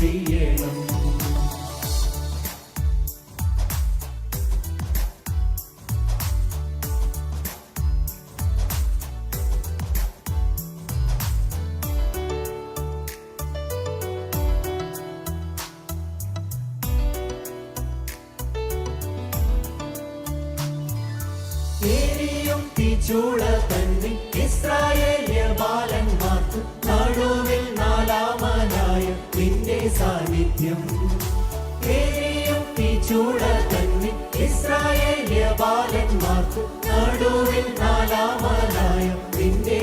ചെയ്യണം. എരിയും തീച്ചൂള തന്നെ ഇസ്രായേലിയ ബാലന്മാർക്ക് ഇസ്രായേല്യ ബാലന്മാർക്ക് നടുവിൽ നാലാമനായ നിന്റെ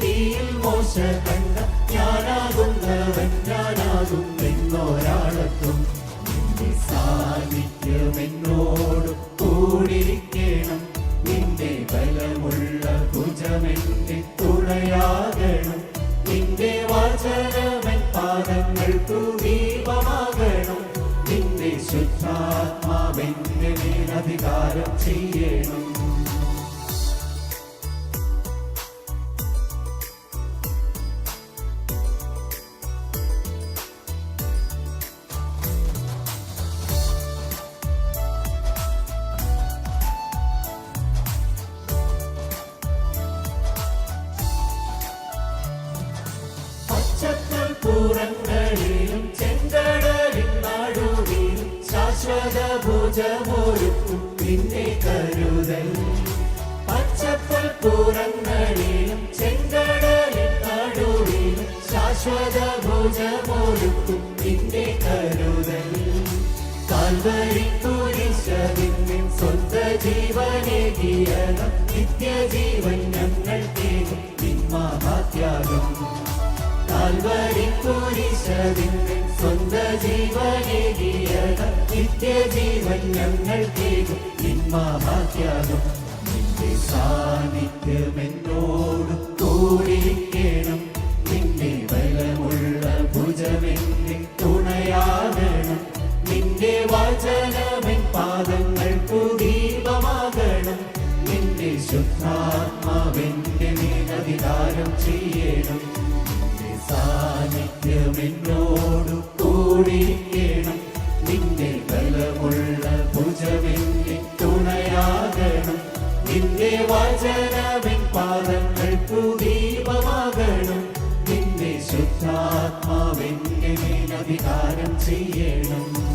തീയിൽ കണ്ട തീയിൽ കണ്ട നിന്റെ വചനമൻ പാദങ്ങൾക്കു ദീപമാകണം നിന്റെ ശുദ്ധാത്മാവെന്റെ മേൽ അധികാരം ചെയ്യണം. പൂരങ്ങളിലും ചെങ്കടലിൻ നടുവിലും ശാശ്വത ഭുജമൊരുക്കും. നിന്റെ കരുതൽ. പച്ചപ്പൽ പൂരങ്ങളിലും ചെങ്കടലിൻ നടുവിലും ശാശ്വത ഭുജമൊരുക്കും. നിന്റെ കരുതൽ. കാൽവരി കുരിശതിന്റെ സ്വന്ത ജീവനേകിയത നിത്യജീവൻ ഞങ്ങൾ കുരിശതിന്റെ സ്വന്ത ജീവനേകിയത നിത്യജീവൻ ഞങ്ങൾ തേകും നിന്മാത്യാഗം നിന്റെ സാന്നിധ്യം എന്നോട് കൂടിയിരിക്കണം. നിന്റെ ബലമുള്ള ഭുജമെന്നെ തുണയാകണം. നിന്റെ വചനമെൻ പാദങ്ങൾക്കു ദീപമാകണം നിന്റെ ശുദ്ധാത്മാവെന്റെ മേലധികാരം ചെയ്യണം. വചനമെൻ പാദങ്ങൾ ദീപമാകണം നിന്റെ ശുദ്ധാത്മാവിന്റെ മേലധികാരം ചെയ്യണം.